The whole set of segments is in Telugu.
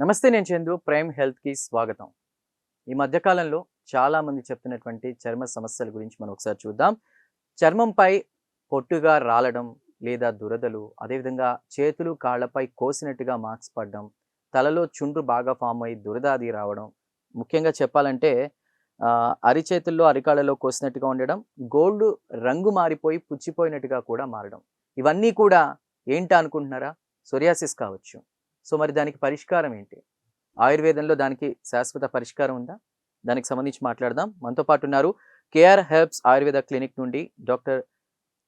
నమస్తే నేను చందు. ప్రైమ్ హెల్త్కి స్వాగతం. ఈ మధ్యకాలంలో చాలామంది చెప్తున్నటువంటి చర్మ సమస్యల గురించి మనం ఒకసారి చూద్దాం. చర్మంపై పొట్టుగా రాలడం లేదా దురదలు అదేవిధంగా చేతులు కాళ్ళపై కోసినట్టుగా మార్క్స్ పడడం తలలో చుండ్రు బాగా ఫామ్ అయి దురదాది రావడం ముఖ్యంగా చెప్పాలంటే అరిచేతుల్లో అరికాళ్ళలో కోసినట్టుగా ఉండడం గోల్డ్ రంగు మారిపోయి పుచ్చిపోయినట్టుగా కూడా మారడం. ఇవన్నీ కూడా ఏంటా అనుకుంటున్నారా? సొరియాసిస్ కావచ్చు. సో మరి దానికి పరిష్కారం ఏంటి? ఆయుర్వేదంలో దానికి శాశ్వత పరిష్కారం ఉందా? దానికి సంబంధించి మాట్లాడదాం. మనతో పాటు ఉన్నారు K R helps Ayurveda clinic నుండి డాక్టర్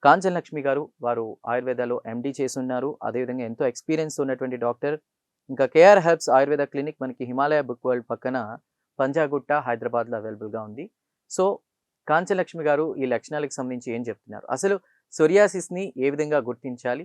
కాంచన్ లక్ష్మి గారు. వారు ఆయుర్వేదాలో ఎండి చేసి ఉన్నారు అదేవిధంగా ఎంతో ఎక్స్పీరియన్స్ ఉన్నటువంటి డాక్టర్. ఇంకా కేఆర్ హెల్ప్స్ ఆయుర్వేద క్లినిక్ మనకి హిమాలయ బుక్ వరల్డ్ పక్కన పంజాగుట్ట హైదరాబాద్లో అవైలబుల్గా ఉంది. సో కాంచన్ లక్ష్మి గారు ఈ లక్షణాలకు సంబంధించి ఏం చెప్తున్నారు? అసలు సొరియాసిస్ని ఏ విధంగా గుర్తించాలి?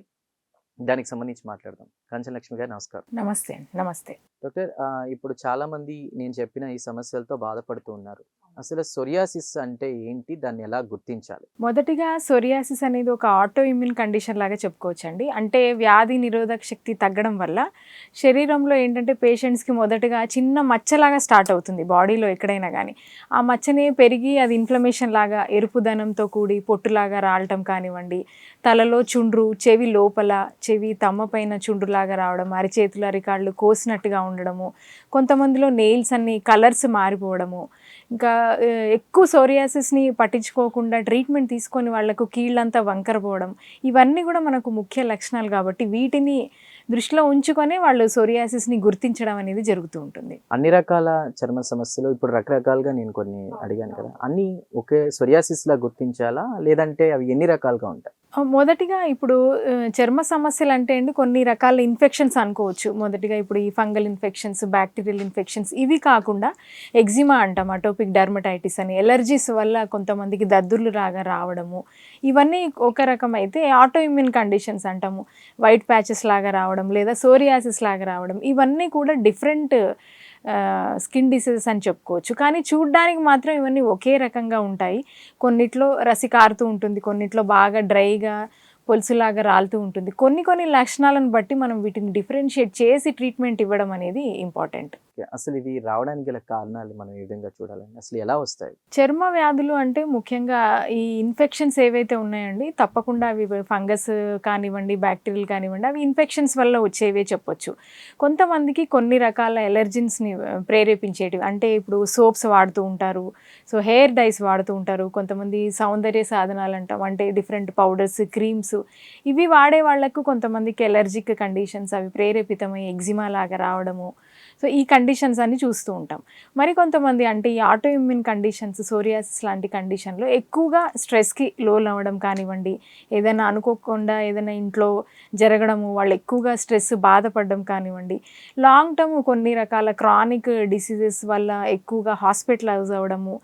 దానికి సంబంధించి మాట్లాడదాం. కాంచన్ లక్ష్మి గారు నమస్కారం. నమస్తే నమస్తే. డాక్టర్ ఇప్పుడు చాలా మంది నేను చెప్పిన ఈ సమస్యలతో బాధపడుతూ ఉన్నారు. అసలు సొరియాసిస్ అంటే ఏంటి? దాన్ని ఎలా గుర్తించాలి? మొదటిగా సొరియాసిస్ అనేది ఒక ఆటో ఇమ్యూన్ కండిషన్ లాగా చెప్పుకోవచ్చండి. అంటే వ్యాధి నిరోధక శక్తి తగ్గడం వల్ల శరీరంలో ఏంటంటే పేషెంట్స్కి మొదటగా చిన్న మచ్చలాగా స్టార్ట్ అవుతుంది బాడీలో ఎక్కడైనా కానీ ఆ మచ్చనే పెరిగి అది ఇన్ఫ్లమేషన్ లాగా ఎరుపుదనంతో కూడి పొట్టులాగా రావటం కానివ్వండి తలలో చుండ్రు చెవి లోపల చెవి తమ్మ పైన చుండ్రులాగా రావడం అరిచేతులు అరికాళ్ళు కోసినట్టుగా ఉండడము కొంతమందిలో నెయిల్స్ అన్ని కలర్స్ మారిపోవడము ఇంకా ఎక్కువ సోరియాసిస్ని పట్టించుకోకుండా ట్రీట్మెంట్ తీసుకొని వాళ్ళకు కీళ్ళంతా వంకరపోవడం ఇవన్నీ కూడా మనకు ముఖ్య లక్షణాలు కాబట్టి వీటిని దృష్టిలో ఉంచుకొని వాళ్ళు సోరియాసిస్ని గుర్తించడం అనేది జరుగుతూ ఉంటుంది. అన్ని రకాల చర్మ సమస్యలు ఇప్పుడు రకరకాలుగా నేను కొన్ని అడిగాను కదా అన్నీ ఒకే సోరియాసిస్లా గుర్తించాలా? లేదంటే అవి ఎన్ని రకాలుగా ఉంటాయి? మొదటిగా ఇప్పుడు చర్మ సమస్యలు అంటే అండి కొన్ని రకాల ఇన్ఫెక్షన్స్ అనుకోవచ్చు. మొదటిగా ఇప్పుడు ఈ ఫంగల్ ఇన్ఫెక్షన్స్ బ్యాక్టీరియల్ ఇన్ఫెక్షన్స్ ఇవి కాకుండా ఎగ్జిమా అంటాం అటోపిక్ డర్మటైటిస్ అని. ఎలర్జీస్ వల్ల కొంతమందికి దద్దుర్లు రాగా రావడము. ఇవన్నీ ఒక రకం అయితే ఆటో ఇమ్యూన్ కండిషన్స్ అంటాము. వైట్ ప్యాచెస్ లాగా రావడం లేదా సోరియాసిస్ లాగా రావడం. ఇవన్నీ కూడా డిఫరెంట్ స్కిన్ డిసీజెస్ అని చెప్పుకోవచ్చు. కానీ చూడడానికి మాత్రం ఇవన్నీ ఒకే రకంగా ఉంటాయి. కొన్నిట్లో రసి కారుతూ ఉంటుంది. కొన్నిట్లో బాగా డ్రైగా పొలుసులాగా రాలుతూ ఉంటుంది. కొన్ని కొన్ని లక్షణాలను బట్టి మనం వీటిని డిఫరెన్షియేట్ చేసి ట్రీట్మెంట్ ఇవ్వడం అనేది ఇంపార్టెంట్. అసలు ఇవి రావడానికి గల కారణాలు మనం ఏ విధంగా చూడాలండి? అసలు ఎలా వస్తాయి? చర్మ వ్యాధులు అంటే ముఖ్యంగా ఈ ఇన్ఫెక్షన్స్ ఏవైతే ఉన్నాయండి తప్పకుండా అవి ఫంగస్ కానివ్వండి బ్యాక్టీరియల్ కానివ్వండి అవి ఇన్ఫెక్షన్స్ వల్ల వచ్చేవే చెప్పొచ్చు. కొంతమందికి కొన్ని రకాల ఎలర్జీన్స్ని ప్రేరేపించేటివి అంటే ఇప్పుడు సోప్స్ వాడుతూ ఉంటారు సో హెయిర్ డైస్ వాడుతూ ఉంటారు. కొంతమంది సౌందర్య సాధనాలు అంటాం అంటే డిఫరెంట్ పౌడర్స్ క్రీమ్స్ ఇవి వాడే వాళ్ళకు కొంతమందికి ఎలర్జిక్ కండిషన్స్ అవి ప్రేరేపితమై ఎగ్జిమా లాగా రావడము. సో ఈ కండిషన్స్ అన్ని చూస్తూ ఉంటాం. మరి కొంతమంది అంటే ఈ ఆటో ఇమ్యూన్ కండిషన్స్ సోరియాసిస్ లాంటి కండిషన్లో ఎక్కువగా స్ట్రెస్కి లోన్ అవ్వడం కానివ్వండి ఏదైనా అనుకోకుండా ఏదైనా ఇంట్లో జరగడము వాళ్ళు ఎక్కువగా స్ట్రెస్ బాధపడడం కానివ్వండి లాంగ్ టర్మ్ కొన్ని రకాల క్రానిక్ డిసీజెస్ వల్ల ఎక్కువగా హాస్పిటలైజ్ అవ్వడము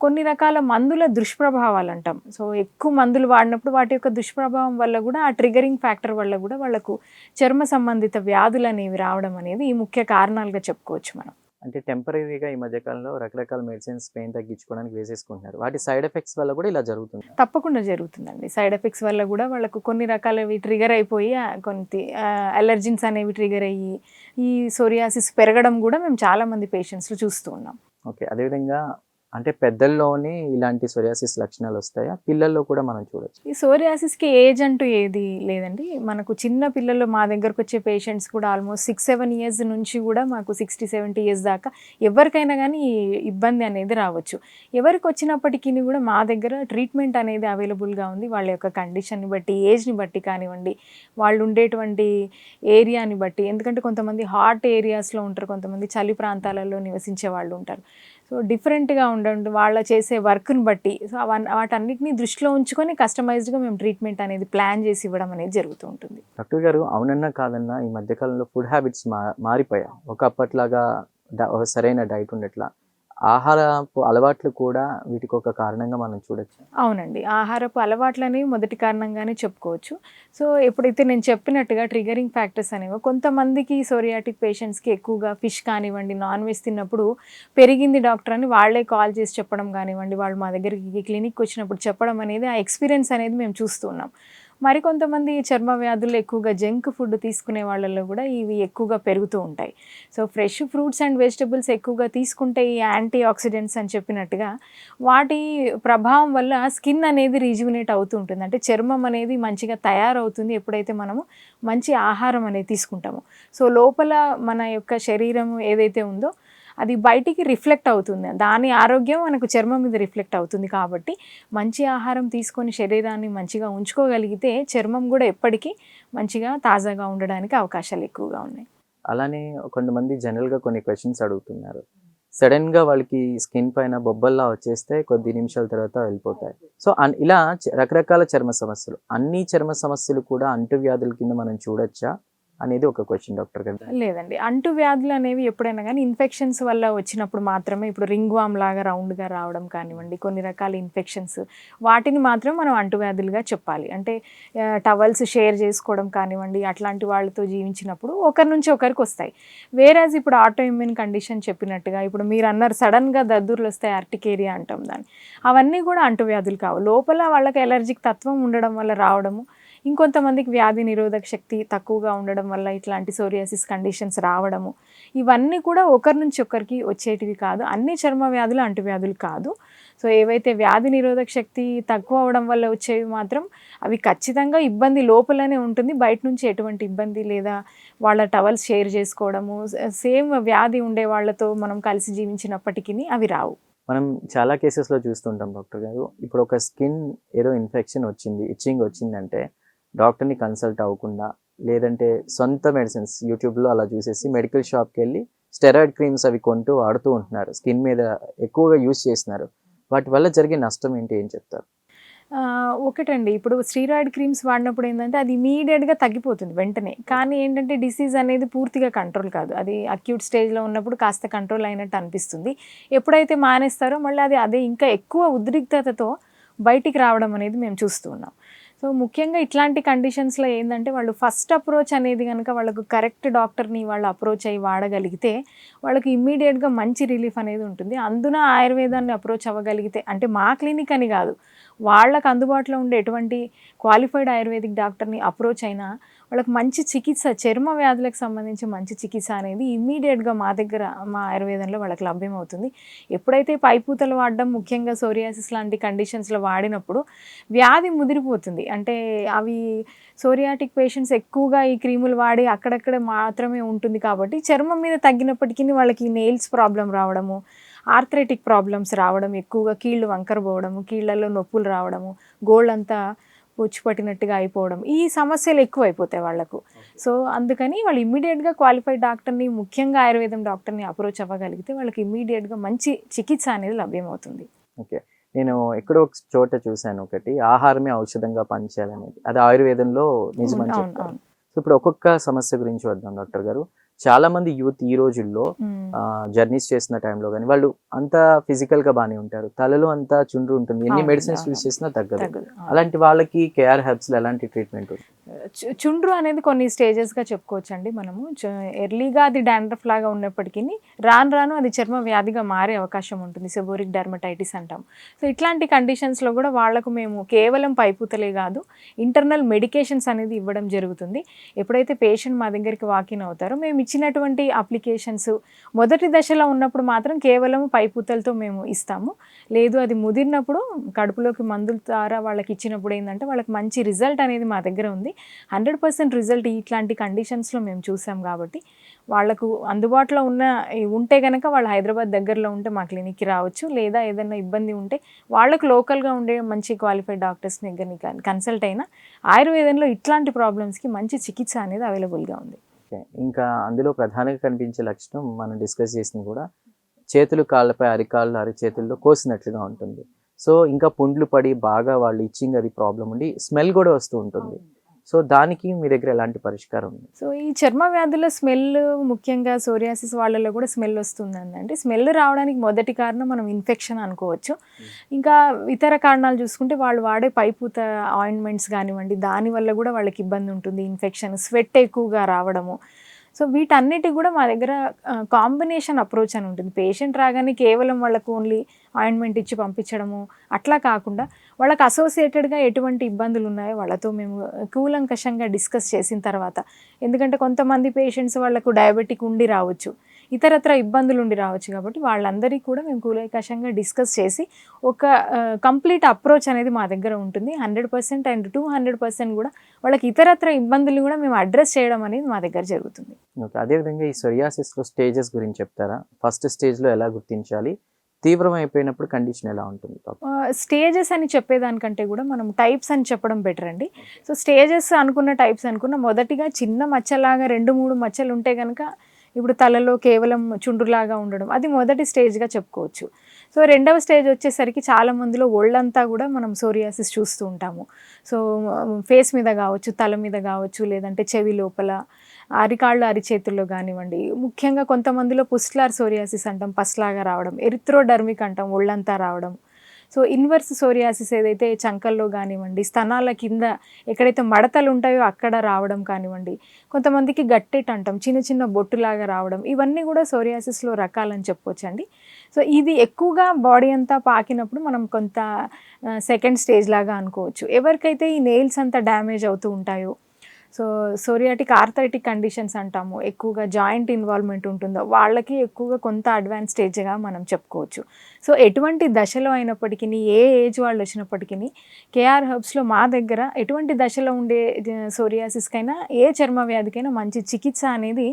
కొన్ని రకాల మందుల దుష్ప్రభావాలు అంటాం సో ఎక్కువ మందులు వాడినప్పుడు వాటి యొక్క దుష్ప్రభావం వల్ల కూడా ఆ ట్రిగరింగ్ ఫ్యాక్టర్ వల్ల కూడా వాళ్ళకు చర్మ సంబంధిత వ్యాధులు అనేవి రావడం అనేది ఈ ముఖ్య కారణాలుగా చెప్పుకోవచ్చు మనం. అంటే టెంపరీగా ఈ మధ్య కాలంలో రకరకాల మెడిసిన్స్ పెయిన్ తగ్గించుకోవడానికి వేసేసుకుంటున్నారు. వాటి సైడ్ ఎఫెక్ట్స్ వల్ల కూడా ఇలా జరుగుతుంది. తప్పకుండా జరుగుతుందండి. సైడ్ ఎఫెక్ట్స్ వల్ల కూడా వాళ్ళకు కొన్ని రకాలవి ట్రిగర్ అయిపోయి కొన్ని అలర్జిన్స్ అనేవి ట్రిగర్ అయ్యి ఈ సోరియాసిస్ పెరగడం కూడా మేము చాలా మంది పేషెంట్స్లో చూస్తూ ఉన్నాం. ఓకే. అదేవిధంగా అంటే పెద్దల్లోనే ఇలాంటి సోరియాసిస్ లక్షణాలు వస్తాయా? పిల్లల్లో కూడా మనం చూడొచ్చు. ఈ సోరియాసిస్కి ఏజ్ అంటూ ఏది లేదండి. మనకు చిన్న పిల్లలు మా దగ్గరకు వచ్చే పేషెంట్స్ కూడా ఆల్మోస్ట్ సిక్స్ సెవెన్ ఇయర్స్ నుంచి కూడా మాకు సిక్స్టీ సెవెంటీ ఇయర్స్ దాకా ఎవరికైనా కానీ ఇబ్బంది అనేది రావచ్చు. ఎవరికి వచ్చినప్పటికీ కూడా మా దగ్గర ట్రీట్మెంట్ అనేది అవైలబుల్గా ఉంది. వాళ్ళ యొక్క కండిషన్ని బట్టి ఏజ్ని బట్టి కానివ్వండి వాళ్ళు ఉండేటువంటి ఏరియాని బట్టి. ఎందుకంటే కొంతమంది హాట్ ఏరియాస్లో ఉంటారు కొంతమంది చలి ప్రాంతాలలో నివసించే వాళ్ళు ఉంటారు. సో డిఫరెంట్గా ఉండండి వాళ్ళ చేసే వర్క్ని బట్టి. సో వాటన్నిటిని దృష్టిలో ఉంచుకొని కస్టమైజ్డ్గా మేము ట్రీట్మెంట్ అనేది ప్లాన్ చేసి ఇవ్వడం అనేది జరుగుతూ ఉంటుంది. డాక్టర్ గారు అవునన్నా కాదన్నా ఈ మధ్యకాలంలో ఫుడ్ హ్యాబిట్స్ మా మారిపోయా. ఒకప్పట్లాగా డ- సరైన డైట్ ఉండట్లా. ఆహారపు అలవాట్లు కూడా వీటికి ఒక కారణంగా మనం చూడొచ్చు. అవునండి. ఆహారపు అలవాట్లు అనేవి మొదటి కారణంగానే చెప్పుకోవచ్చు. సో ఎప్పుడైతే నేను చెప్పినట్టుగా ట్రిగరింగ్ ఫ్యాక్టర్స్ అనేవి కొంతమందికి సోరియాటిక్ పేషెంట్స్కి ఎక్కువగా ఫిష్ కానివ్వండి నాన్ వెజ్ తిన్నప్పుడు పెరిగింది డాక్టర్ అని వాళ్ళే కాల్ చేసి చెప్పడం కానివ్వండి వాళ్ళు మా దగ్గరికి క్లినిక్ వచ్చినప్పుడు చెప్పడం అనేది ఆ ఎక్స్పీరియన్స్ అనేది మేము చూస్తున్నాం మరికొంతమంది చర్మ వ్యాధులు ఎక్కువగా జంక్ ఫుడ్ తీసుకునే వాళ్ళలో కూడా ఇవి ఎక్కువగా పెరుగుతూ ఉంటాయి. So fresh fruits and vegetables ఎక్కువగా తీసుకుంటే ఈ యాంటీ ఆక్సిడెంట్స్ అని చెప్పినట్టుగా వాటి ప్రభావం వల్ల స్కిన్ అనేది రీజువినేట్ అవుతూ ఉంటుంది. అంటే చర్మం అనేది మంచిగా తయారవుతుంది. ఎప్పుడైతే మనము మంచి ఆహారం అనేది తీసుకుంటాము. సో లోపల మన యొక్క శరీరం ఏదైతే ఉందో అది బయటికి రిఫ్లెక్ట్ అవుతుంది. దాని ఆరోగ్యం మనకు చర్మం మీద రిఫ్లెక్ట్ అవుతుంది కాబట్టి మంచి ఆహారం తీసుకొని శరీరాన్ని మంచిగా ఉంచుకోగలిగితే చర్మం కూడా ఎప్పటికీ మంచిగా తాజాగా ఉండడానికి అవకాశాలు ఎక్కువగా ఉన్నాయి. అలానే కొంతమంది జనరల్గా కొన్ని క్వశ్చన్స్ అడుగుతున్నారు. సడన్గా వాళ్ళకి స్కిన్ పైన బొబ్బల్లా వచ్చేస్తే కొద్ది నిమిషాల తర్వాత వెళ్ళిపోతాయి. సో ఇలా రకరకాల చర్మ సమస్యలు. అన్ని చర్మ సమస్యలు కూడా అంటువ్యాధుల కింద మనం చూడొచ్చా? అనేది ఒక క్వశ్చన్ డాక్టర్ గారు. లేదండి. అంటు వ్యాధులు అనేవి ఎప్పుడైనా కానీ ఇన్ఫెక్షన్స్ వల్ల వచ్చినప్పుడు మాత్రమే ఇప్పుడు రింగ్ వామ్ లాగా రౌండ్గా రావడం కానివ్వండి కొన్ని రకాల ఇన్ఫెక్షన్స్ వాటిని మాత్రం మనం అంటువ్యాధులుగా చెప్పాలి. అంటే టవల్స్ షేర్ చేసుకోవడం కానివ్వండి అట్లాంటి వాళ్ళతో జీవించినప్పుడు ఒకరి నుంచి ఒకరికి వస్తాయి. వేరేజ్ ఇప్పుడు ఆటో ఇమ్యూన్ కండిషన్ చెప్పినట్టుగా ఇప్పుడు మీరు అన్నారు సడన్గా దద్దుర్లు వస్తాయి ఆర్టికేరియా అంటాం దాన్ని. అవన్నీ కూడా అంటువ్యాధులు కావు. లోపల వాళ్ళకి ఎలర్జిక్ తత్వం ఉండడం వల్ల రావడము ఇంకొంతమందికి వ్యాధి నిరోధక శక్తి తక్కువగా ఉండడం వల్ల ఇట్లాంటి సోరియాసిస్ కండిషన్స్ రావడము ఇవన్నీ కూడా ఒకరి నుంచి ఒకరికి వచ్చేటివి కాదు. అన్ని చర్మ వ్యాధులు అంటువ్యాధులు కాదు. సో ఏవైతే వ్యాధి నిరోధక శక్తి తక్కువ అవడం వల్ల వచ్చేవి మాత్రం అవి ఖచ్చితంగా ఇబ్బంది లోపలనే ఉంటుంది. బయట నుంచి ఎటువంటి ఇబ్బంది లేదా వాళ్ళ టవల్స్ షేర్ చేసుకోవడము సేమ్ వ్యాధి ఉండే వాళ్ళతో మనం కలిసి జీవించినప్పటికీ అవి రావు. మనం చాలా కేసెస్లో చూస్తుంటాం డాక్టర్ గారు. ఇప్పుడు ఒక స్కిన్ ఏదో ఇన్ఫెక్షన్ వచ్చింది ఇచ్చింగ్ వచ్చిందంటే డాక్టర్ని కన్సల్ట్ అవ్వకుండా లేదంటే సొంత మెడిసిన్స్ యూట్యూబ్లో అలా చూసేసి మెడికల్ షాప్కి వెళ్ళి స్టెరాయిడ్ క్రీమ్స్ అవి కొంటూ వాడుతూ ఉంటున్నారు. స్కిన్ మీద ఎక్కువగా యూజ్ చేస్తున్నారు. వాటి వల్ల జరిగే నష్టం ఏంటి ఏం చెప్తారు? ఒకటండి. ఇప్పుడు స్టీరాయిడ్ క్రీమ్స్ వాడినప్పుడు ఏంటంటే అది ఇమీడియట్గా తగ్గిపోతుంది వెంటనే. కానీ ఏంటంటే డిసీజ్ అనేది పూర్తిగా కంట్రోల్ కాదు. అది అక్యూట్ స్టేజ్లో ఉన్నప్పుడు కాస్త కంట్రోల్ అయినట్టు అనిపిస్తుంది. ఎప్పుడైతే మానేస్తారో మళ్ళీ అది అదే ఇంకా ఎక్కువ ఉద్రిక్తతతో బయటికి రావడం అనేది మేము చూస్తూ ఉన్నాం. సో ముఖ్యంగా ఇట్లాంటి కండిషన్స్లో ఏంటంటే వాళ్ళు ఫస్ట్ అప్రోచ్ అనేది కనుక వాళ్ళకు కరెక్ట్ డాక్టర్ని వాళ్ళు అప్రోచ్ అయ్యి వాడగలిగితే వాళ్ళకి ఇమ్మీడియట్గా మంచి రిలీఫ్ అనేది ఉంటుంది. అందున ఆయుర్వేదాన్ని అప్రోచ్ అవ్వగలిగితే అంటే మా క్లినిక్ అని కాదు వాళ్ళకు అందుబాటులో ఉండే ఎటువంటి క్వాలిఫైడ్ ఆయుర్వేదిక్ డాక్టర్ని అప్రోచ్ అయినా వాళ్ళకి మంచి చికిత్స చర్మ వ్యాధులకు సంబంధించి మంచి చికిత్స అనేది ఇమ్మీడియట్గా మా దగ్గర మా ఆయుర్వేదంలో వాళ్ళకి లభ్యమవుతుంది. ఎప్పుడైతే పైపూతలు వాడడం ముఖ్యంగా సోరియాసిస్ లాంటి కండిషన్స్లో వాడినప్పుడు వ్యాధి ముదిరిపోతుంది. అంటే అవి సోరియాటిక్ పేషెంట్స్ ఎక్కువగా ఈ క్రీములు వాడి అక్కడక్కడ మాత్రమే ఉంటుంది కాబట్టి చర్మం మీద తగ్గినప్పటికీ వాళ్ళకి నెయిల్స్ ప్రాబ్లం రావడము ఆర్థరైటిక్ ప్రాబ్లమ్స్ రావడం ఎక్కువగా కీళ్ళు వంకరపోవడము కీళ్ళల్లో నొప్పులు రావడము గోల్డ్ అంతా పట్టినట్టుగా అయిపోవడం. ఈ సమస్యలు ఎక్కువ అయిపోతాయి వాళ్ళకు సో అందుకని వాళ్ళు ఇమ్మీడియట్గా క్వాలిఫైడ్ డాక్టర్ని ముఖ్యంగా ఆయుర్వేదం డాక్టర్ని అప్రోచ్ అవ్వగలిగితే వాళ్ళకి ఇమ్మీడియట్గా మంచి చికిత్స అనేది లభ్యమవుతుంది. ఓకే. నేను ఎక్కడో ఒక చోట చూశాను ఒకటి. ఆహారమే ఔషధంగా పనిచేయాలనేది. అది ఆయుర్వేదంలో నిజమని ఇప్పుడు ఒక్కొక్క సమస్య గురించి వద్దాం డాక్టర్ గారు. చాలా మంది యూత్ ఈ రోజుల్లో. జర్నీస్ చేసిన టైంలో కానీ వాళ్ళు అంతా ఫిజికల్గా బాగానే ఉంటారు. తలలో అంతా చుండ్రు ఉంటుంది. ఎన్ని మెడిసిన్స్. యూజ్ చేసినా తగ్గదు. అలాంటి వాళ్ళకి కేఆర్ హెల్ప్స్ ఎలాంటి ట్రీట్మెంట్ చుండ్రు అనేది కొన్ని స్టేజెస్గా చెప్పుకోవచ్చు అండి మనము. ఎర్లీగా అది డాండ్రఫ్ లాగా ఉన్నప్పటికీ రాను రాను అది చర్మ వ్యాధిగా మారే అవకాశం ఉంటుంది. సెబోరిక్ డర్మటైటిస్ అంటాం. సో ఇట్లాంటి కండిషన్స్లో కూడా వాళ్ళకు మేము కేవలం పైపూతలే కాదు ఇంటర్నల్ మెడికేషన్స్ అనేది ఇవ్వడం జరుగుతుంది. ఎప్పుడైతే పేషెంట్ మా దగ్గరికి వాకిన్ అవుతారో మేము ఇచ్చినటువంటి అప్లికేషన్స్ మొదటి దశలో ఉన్నప్పుడు మాత్రం కేవలం పైపూతలతో మేము ఇస్తాము. లేదు అది ముదిరినప్పుడు కడుపులోకి మందుల ద్వారా వాళ్ళకి ఇచ్చినప్పుడు ఏంటంటే వాళ్ళకి మంచి రిజల్ట్ అనేది మా దగ్గర ఉంది. హండ్రెడ్ పర్సెంట్ రిజల్ట్ ఇట్లాంటి కండిషన్స్లో మేము చూసాం కాబట్టి వాళ్ళకు అందుబాటులో ఉన్న ఉంటే కనుక వాళ్ళు హైదరాబాద్ దగ్గరలో ఉంటే మా క్లినిక్కి రావచ్చు. లేదా ఏదైనా ఇబ్బంది ఉంటే వాళ్ళకు లోకల్గా ఉండే మంచి క్వాలిఫైడ్ డాక్టర్స్ దగ్గరని కన్సల్ట్ అయినా ఆయుర్వేదంలో ఇట్లాంటి ప్రాబ్లమ్స్కి మంచి చికిత్స అనేది అవైలబుల్గా ఉంది. ఓకే. ఇంకా అందులో ప్రధానంగా కనిపించే లక్షణం మనం డిస్కస్ చేసింది కూడా చేతులు కాళ్ళపై అరికాళ్ళు అరిచేతుల్లో కోసినట్లుగా ఉంటుంది. సో ఇంకా పుండ్లు పడి బాగా వాళ్ళు ఇచ్చింగ్ అది ప్రాబ్లం ఉండి స్మెల్ కూడా వస్తూ ఉంటుంది. సో దానికి మీ దగ్గర ఎలాంటి పరిష్కారం ఉంది? సో ఈ చర్మ వ్యాధుల స్మెల్ ముఖ్యంగా సోరియాసిస్ వాళ్ళలో కూడా స్మెల్ వస్తుందండి. అంటే స్మెల్ రావడానికి మొదటి కారణం మనం ఇన్ఫెక్షన్ అనుకోవచ్చు. ఇంకా ఇతర కారణాలు చూసుకుంటే వాళ్ళు వాడే పైపూత ఆయింట్మెంట్స్ కానివ్వండి దానివల్ల కూడా వాళ్ళకి ఇబ్బంది ఉంటుంది. ఇన్ఫెక్షన్ స్వెట్ ఎక్కువగా రావడము. సో వీటన్నిటికి కూడా మా దగ్గర కాంబినేషన్ అప్రోచ్ అని ఉంటుంది. పేషెంట్ రాగానే కేవలం వాళ్ళకు ఓన్లీ ఆయింట్మెంట్ ఇచ్చి పంపించడము అట్లా కాకుండా వాళ్ళకి అసోసియేటెడ్గా ఎటువంటి ఇబ్బందులు ఉన్నాయో వాళ్ళతో మేము కూలంకషంగా డిస్కస్ చేసిన తర్వాత ఎందుకంటే కొంతమంది పేషెంట్స్ వాళ్ళకు డయాబెటిక్ ఉండి రావచ్చు ఇతరత్ర ఇబ్బందులు ఉండి రావచ్చు కాబట్టి వాళ్ళందరికీ కూడా మేము కూలంకషంగా డిస్కస్ చేసి ఒక కంప్లీట్ అప్రోచ్ అనేది మా దగ్గర ఉంటుంది. Hundred percent and two hundred percent కూడా వాళ్ళకి ఇతరత్ర ఇబ్బందులు కూడా మేము అడ్రస్ చేయడం అనేది మా దగ్గర జరుగుతుంది. ఓకే అదేవిధంగా ఈ సొరియాసిస్లో స్టేజెస్ గురించి చెప్తారా? ఫస్ట్ స్టేజ్లో ఎలా గుర్తించాలి? తీవ్రమైపోయినప్పుడు కండిషన్ ఎలా ఉంటుంది స్టేజెస్ అని చెప్పేదానికంటే కూడా మనం టైప్స్ అని చెప్పడం బెటర్ అండి. సో స్టేజెస్ అనుకున్న టైప్స్ అనుకున్న మొదటిగా చిన్న మచ్చలాగా రెండు మూడు మచ్చలు ఉంటే కనుక ఇప్పుడు తలలో కేవలం చుండ్రులాగా ఉండడం అది మొదటి స్టేజ్గా చెప్పుకోవచ్చు. సో రెండవ స్టేజ్ వచ్చేసరికి చాలా మందిలో ఒళ్ళంతా కూడా మనం సోరియాసిస్ చూస్తూ ఉంటాము. సో ఫేస్ మీద కావచ్చు తల మీద కావచ్చు లేదంటే చెవి లోపల అరికాళ్ళు అరిచేతుల్లో కానివ్వండి ముఖ్యంగా కొంతమందిలో పుస్లార్ సోరియాసిస్ అంటాం పస్లాగా రావడం ఎరిత్రోడర్మిక్ అంటాం ఒళ్ళంతా రావడం. సో ఇన్వర్స్ సోరియాసిస్ ఏదైతే చంకల్లో కానివ్వండి స్తనాల కింద ఎక్కడైతే మడతలు ఉంటాయో అక్కడ రావడం కానివ్వండి కొంతమందికి గట్టెట్ అంటాం చిన్న చిన్న బొట్టులాగా రావడం ఇవన్నీ కూడా సోరియాసిస్లో రకాలని చెప్పొచ్చండి. సో ఇది ఎక్కువగా బాడీ అంతా పాకినప్పుడు మనం కొంత సెకండ్ స్టేజ్ లాగా అనుకోవచ్చు. ఎవరికైతే ఈ నెయిల్స్ అంతా డ్యామేజ్ అవుతూ ఉంటాయో సో సోరియాటిక్ ఆర్థరైటిక్ కండిషన్స్ అంటాము. ఎక్కువగా జాయింట్ ఇన్వాల్వ్మెంట్ ఉంటుందో వాళ్ళకి ఎక్కువగా కొంత అడ్వాన్స్ స్టేజ్గా మనం చెప్పుకోవచ్చు. సో ఎటువంటి దశలో అయినప్పటికీ ఏ ఏజ్ వాళ్ళు వచ్చినప్పటికీ కేఆర్ హబ్స్లో మా దగ్గర ఎటువంటి దశలో ఉండే సోరియాసిస్కైనా ఏ చర్మ వ్యాధికైనా మంచి చికిత్స అనేది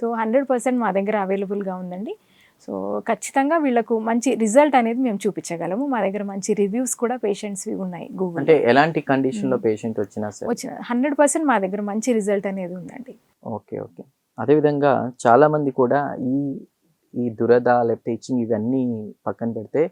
సో హండ్రెడ్ పర్సెంట్ మా దగ్గర అవైలబుల్గా ఉందండి. సో ఖచ్చితంగా వీళ్ళకు మంచి రిజల్ట్ అనేది మేము చూపించగలము. మా దగ్గర మంచి రివ్యూస్ కూడా పేషెంట్స్వి ఉన్నాయి గూగుల్ అంటే ఎలాంటి కండిషన్లో పేషెంట్ వచ్చినా సరే. వచ్చిన హండ్రెడ్ పర్సెంట్ మా దగ్గర మంచి రిజల్ట్ అనేది ఉందండి. Okay okay. అదేవిధంగా చాలా మంది కూడా ఈ ఈ దురద లేకపోతే ఇచ్చింగ్ ఇవన్నీ పక్కన పెడితే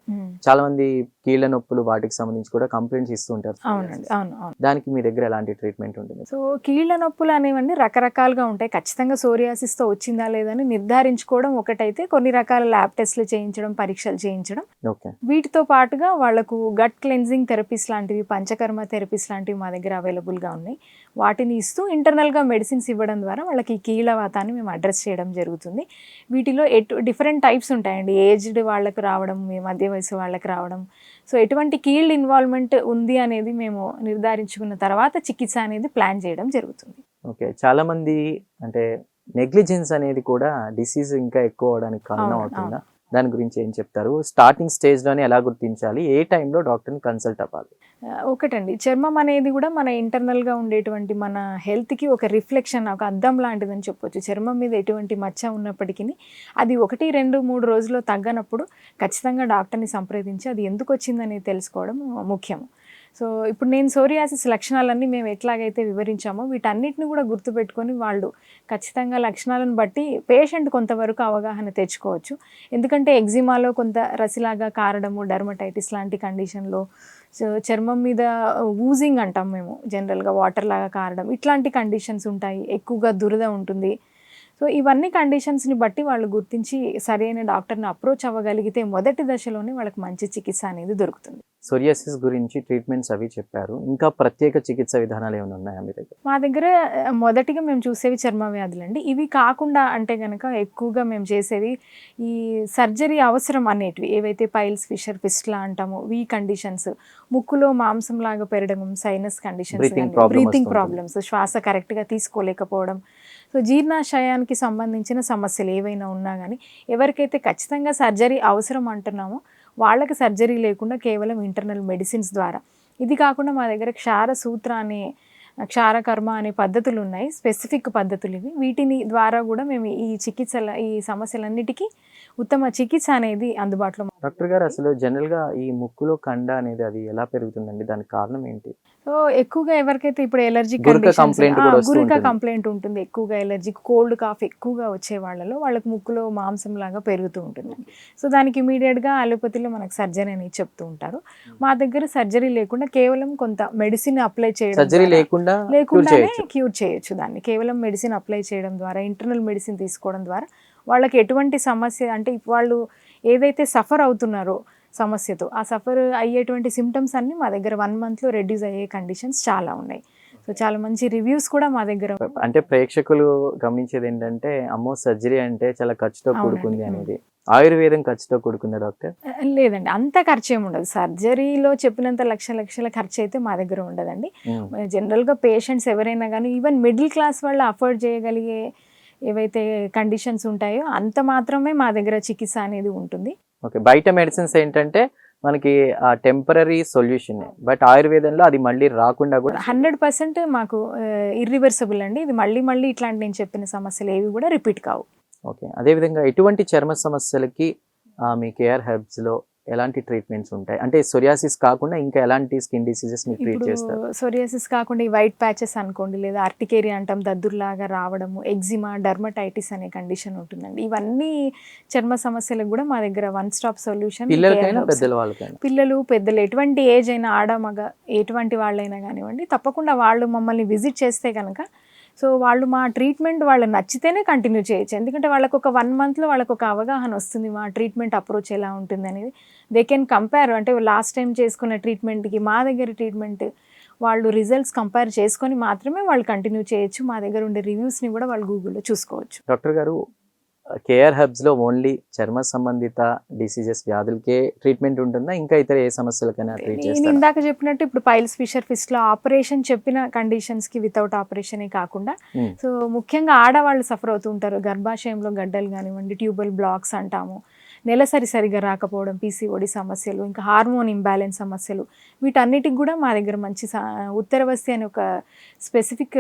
చాలా మంది కీళ్ళ నొప్పులు వాటికి సంబంధించి కూడా కంప్లైంట్స్ ఇస్తూ ఉంటారు అవునండి అవును అవును. దానికి మీ దగ్గర ఎలాంటి ట్రీట్మెంట్ ఉంటుంది? సో కీళ్ళ నొప్పులు అనేవన్నీ రకరకాలుగా ఉంటాయి. ఖచ్చితంగా సోరియాసిస్తో వచ్చిందా లేదని నిర్ధారించుకోవడం ఒకటైతే కొన్ని రకాల ల్యాబ్ టెస్ట్లు చేయించడం పరీక్షలు చేయించడం. వీటితో పాటుగా వాళ్ళకు గట్ క్లెన్జింగ్ థెరపీస్ లాంటివి పంచకర్మ థెరపీస్ లాంటివి మా దగ్గర అవైలబుల్గా ఉన్నాయి. వాటిని ఇస్తూ ఇంటర్నల్గా మెడిసిన్స్ ఇవ్వడం ద్వారా వాళ్ళకి ఈ కీళ్ళ వాతాన్ని మేము అడ్రస్ చేయడం జరుగుతుంది. వీటిలో ఎటు డిఫరెంట్ టైప్స్ ఉంటాయండి. ఏజ్డ్ వాళ్ళకి రావడం మీ మధ్య వయసు వాళ్ళకి రావడం. సో ఎటువంటి కీల్డ్ ఇన్వాల్వ్మెంట్ ఉంది అనేది మేము నిర్ధారించుకున్న తర్వాత చికిత్స అనేది ప్లాన్ చేయడం జరుగుతుంది. ఓకే. చాలా మంది అంటే నెగ్లిజెన్స్ అనేది కూడా డిసీజ్ ఇంకా ఎక్కువ అవడానికి కారణం అవుతుందా? దాని గురించి ఏం చెప్తారు? స్టార్టింగ్ స్టేజ్లోనే ఎలా గుర్తించాలి? ఏ టైంలో డాక్టర్ని కన్సల్ట్ అవ్వాలి? ఒకటండి. చర్మం అనేది కూడా మన ఇంటర్నల్గా ఉండేటువంటి మన హెల్త్కి ఒక రిఫ్లెక్షన్ ఒక అద్దం లాంటిదని చెప్పొచ్చు. చర్మం మీద ఎటువంటి మచ్చ ఉన్నప్పటికీ అది ఒకటి రెండు మూడు రోజుల్లో తగ్గనప్పుడు ఖచ్చితంగా డాక్టర్ని సంప్రదించి అది ఎందుకు వచ్చిందనేది తెలుసుకోవడం ముఖ్యం సో ఇప్పుడు నేను సోరియాసిస్ లక్షణాలన్నీ మేము ఎట్లాగైతే వివరించామో వీటన్నిటిని కూడా గుర్తుపెట్టుకొని వాళ్ళు ఖచ్చితంగా లక్షణాలను బట్టి పేషెంట్ కొంతవరకు అవగాహన తెచ్చుకోవచ్చు. ఎందుకంటే ఎగ్జిమాలో కొంత రసిలాగా కారడము డర్మటైటిస్ లాంటి కండిషన్లో సో చర్మం మీద ఊజింగ్ అంటాం మేము. జనరల్గా వాటర్ లాగా కారడం ఇట్లాంటి కండిషన్స్ ఉంటాయి. ఎక్కువగా దురద ఉంటుంది. సో ఇవన్నీ కండిషన్స్ని బట్టి వాళ్ళు గుర్తించి సరైన డాక్టర్ని అప్రోచ్ అవ్వగలిగితే మొదటి దశలోనే వాళ్ళకి మంచి చికిత్స అనేది దొరుకుతుంది. సోరియాసిస్ గురించి ట్రీట్మెంట్స్ అవి చెప్పారు. ఇంకా ప్రత్యేక చికిత్స విధానాలు ఏమైనా ఉన్నాయా మీ దగ్గర? మా దగ్గర మొదటిగా మేము చూసేవి చర్మ వ్యాధులు అండి. ఇవి కాకుండా అంటే కనుక ఎక్కువగా మేము చేసేవి ఈ సర్జరీ అవసరం అనేటివి. ఏవైతే పైల్స్ ఫిషర్ ఫిస్ట్లా అంటామో వీ కండిషన్స్ ముక్కులో మాంసం లాగా పెరగడం సైనస్ కండిషన్స్ బ్రీతింగ్. ప్రాబ్లమ్స్ శ్వాస కరెక్ట్గా తీసుకోలేకపోవడం సో జీర్ణాశయానికి సంబంధించిన సమస్యలు ఏవైనా ఉన్నా కానీ ఎవరికైతే ఖచ్చితంగా సర్జరీ అవసరం అంటున్నామో వాళ్ళకి సర్జరీ లేకుండా కేవలం ఇంటర్నల్ మెడిసిన్స్ ద్వారా. ఇది కాకుండా మా దగ్గర క్షార సూత్ర అనే క్షారకర్మ అనే పద్ధతులు ఉన్నాయి స్పెసిఫిక్ పద్ధతులు ఇవి. వీటిని ద్వారా కూడా మేము ఈ చికిత్సల ఈ సమస్యలన్నిటికీ ఉత్తమ చికిత్స అనేది అందుబాటులో డాక్టర్ గారు అసలు జనరల్గా ఈ ముక్కులో కండ అనేది అది ఎలా పెరుగుతుందండి? దానికి కారణం ఏంటి? సో ఎక్కువగా ఎవరికైతే ఇప్పుడు ఎలర్జీ గురక. కంప్లైంట్ ఉంటుంది. ఎక్కువగా ఎలర్జీ కోల్డ్ కాఫ్ ఎక్కువగా వచ్చే వాళ్ళలో వాళ్ళకి ముక్కులో మాంసం లాగా పెరుగుతూ ఉంటుంది. సో దానికి ఇమీడియట్గా అలోపతిలో మనకు సర్జరీ అనేది చెప్తూ ఉంటారు. మా దగ్గర సర్జరీ లేకుండా కేవలం కొంత మెడిసిన్ అప్లై చేయడం లేకుండా లేకుండానే క్యూర్ చేయొచ్చు దాన్ని. కేవలం మెడిసిన్ అప్లై చేయడం ద్వారా ఇంటర్నల్ మెడిసిన్ తీసుకోవడం ద్వారా వాళ్ళకి ఎటువంటి సమస్య అంటే వాళ్ళు ఏదైతే సఫర్ అవుతున్నారో సమస్యతో. ఆ సఫర్ అయ్యేటువంటి సిమ్టమ్స్ అన్నీ మా దగ్గర వన్ మంత్లో రెడ్యూస్ అయ్యే కండిషన్స్ చాలా ఉన్నాయి. సో చాలా మంచి రివ్యూస్ కూడా మా దగ్గర అంటే ప్రేక్షకులు గమనించేది ఏంటంటే అమ్మో సర్జరీ అంటే చాలా ఖర్చుతో. కూడుకుంది అనేది. ఆయుర్వేదం ఖర్చుతో కూడుకుందా డాక్టర్? లేదండి. అంత ఖర్చు ఏమి ఉండదు. సర్జరీలో చెప్పినంత లక్ష లక్షల ఖర్చు అయితే మా దగ్గర ఉండదండి. జనరల్గా పేషెంట్స్ ఎవరైనా కానీ ఈవెన్ మిడిల్ క్లాస్ వాళ్ళు అఫోర్డ్ చేయగలిగే ఏవైతే కండిషన్స్ ఉంటాయో అంత మాత్రమే మా దగ్గర చికిత్స అనేది ఉంటుంది. ఓకే బయట మెడిసిన్స్ ఏంటంటే మనకి ఆ టెంపరీ సొల్యూషన్ బట్ ఆయుర్వేదంలో అది మళ్ళీ రాకుండా కూడా హండ్రెడ్ పర్సెంట్ మాకు ఇర్రివర్సబుల్ అండి. ఇది మళ్ళీ మళ్ళీ ఇట్లాంటి నేను చెప్పిన సమస్యలు ఏవి కూడా రిపీట్ కావు. ఓకే అదేవిధంగా ఎటువంటి చర్మ సమస్యలకి మీ కేఆర్ హెర్బ్స్లో ఎలాంటి ట్రీట్మెంట్స్ ఉంటాయి? అంటే సొరియాసిస్ కాకుండా ఇంకా ఎలాంటి స్కిన్ డిసీజెస్ మీరు ట్రీట్ చేస్తారు? సోరియాసిస్ కాకుండా ఈ వైట్ ప్యాచెస్ అనుకోండి లేదా ఆర్టికేరియా అంటాం దద్దుర్లాగా రావడము ఎగ్జిమా డర్మటైటిస్ అనే కండిషన్ ఉంటుందండి. ఇవన్నీ చర్మ సమస్యలకు కూడా మా దగ్గర వన్ స్టాప్ సొల్యూషన్ పిల్లలకైనా పెద్దల వాళ్ళకైనా పిల్లలు పెద్దలు ఎటువంటి ఏజ్ అయినా ఆడ మగ ఎటువంటి వాళ్ళైనా కానివ్వండి తప్పకుండా వాళ్ళు మమ్మల్ని విజిట్ చేస్తే కనుక సో వాళ్ళు మా ట్రీట్మెంట్ వాళ్ళు నచ్చితేనే కంటిన్యూ చేయొచ్చు. ఎందుకంటే వాళ్ళకు ఒక వన్ మంత్లో వాళ్ళకు ఒక అవగాహన వస్తుంది మా ట్రీట్మెంట్ అప్రోచ్ ఎలా ఉంటుంది అనేది. దే కెన్ కంపేర్ అంటే లాస్ట్ టైం చేసుకున్న ట్రీట్మెంట్కి మా దగ్గర ట్రీట్మెంట్ వాళ్ళు రిజల్ట్స్ కంపేర్ చేసుకొని మాత్రమే వాళ్ళు కంటిన్యూ చేయొచ్చు. మా దగ్గర ఉండే రివ్యూస్ని కూడా వాళ్ళు గూగుల్లో చూసుకోవచ్చు. డాక్టర్ గారు కేఆర్ హబ్స్లో ఓన్లీ చర్మ సంబంధిత డిసీజెస్ వ్యాధులకే ట్రీట్మెంట్ ఉంటుందా? ఇంకా ఇతర ఏ సమస్యలకైనా ట్రీట్ నేను ఇందాక చెప్పినట్టు ఇప్పుడు పైల్స్ ఫిషర్ ఫిస్ట్లో ఆపరేషన్ చెప్పిన కండిషన్స్కి వితౌట్ ఆపరేషనే కాకుండా Hmm. సో ముఖ్యంగా ఆడవాళ్ళు సఫర్ అవుతూ ఉంటారు. గర్భాశయంలో గడ్డలు కానివ్వండి ట్యూబల్ బ్లాక్స్ అంటాము. నెలసరి సరిగా రాకపోవడం పీసీఓడి సమస్యలు ఇంకా హార్మోన్ ఇంబ్యాలెన్స్ సమస్యలు వీటన్నిటికి కూడా మా దగ్గర మంచి సా- ఉత్తరవస్తి అనే ఒక స్పెసిఫిక్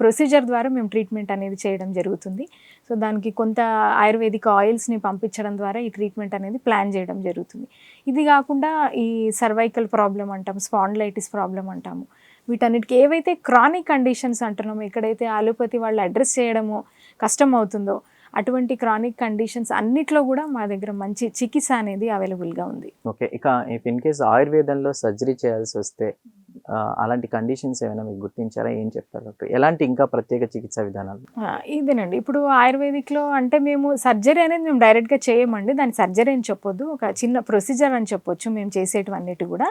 ప్రొసీజర్ ద్వారా మేము ట్రీట్మెంట్ అనేది చేయడం జరుగుతుంది. సో దానికి కొంత ఆయుర్వేదిక్ ఆయిల్స్ని పంపించడం ద్వారా ఈ ట్రీట్మెంట్ అనేది ప్లాన్ చేయడం జరుగుతుంది. ఇది కాకుండా ఈ సర్వైకల్ ప్రాబ్లం అంటాం స్పాండ్లైటిస్ ప్రాబ్లం అంటాము. వీటన్నిటికి ఏవైతే క్రానిక్ కండిషన్స్ అంటున్నామో ఎక్కడైతే ఆలోపతి వాళ్ళు అడ్రస్ చేయడమో కష్టం అవుతుందో అటువంటి క్రానిక్ కండిషన్స్ అన్నిట్లో కూడా మా దగ్గర మంచి చికిత్స అనేది అవైలబుల్గా ఉంది. ఓకే ఇక ఇఫ్ ఇన్ కేస్ ఆయుర్వేదంలో సర్జరీ చేయాల్సి వస్తే అలాంటి కండిషన్స్ ఏమైనా మీకు గుర్తించారా? ఏం చెప్తారు డాక్టర్? ఎలాంటి ఇంకా ప్రత్యేక చికిత్స విధానాలు? ఇదేనండి. ఇప్పుడు ఆయుర్వేదిక్లో అంటే మేము సర్జరీ అనేది మేము డైరెక్ట్గా చేయమండి. దాని సర్జరీ అని చెప్పొద్దు. ఒక చిన్న ప్రొసీజర్ అని చెప్పొచ్చు మేము చేసేటివన్నిటి కూడా.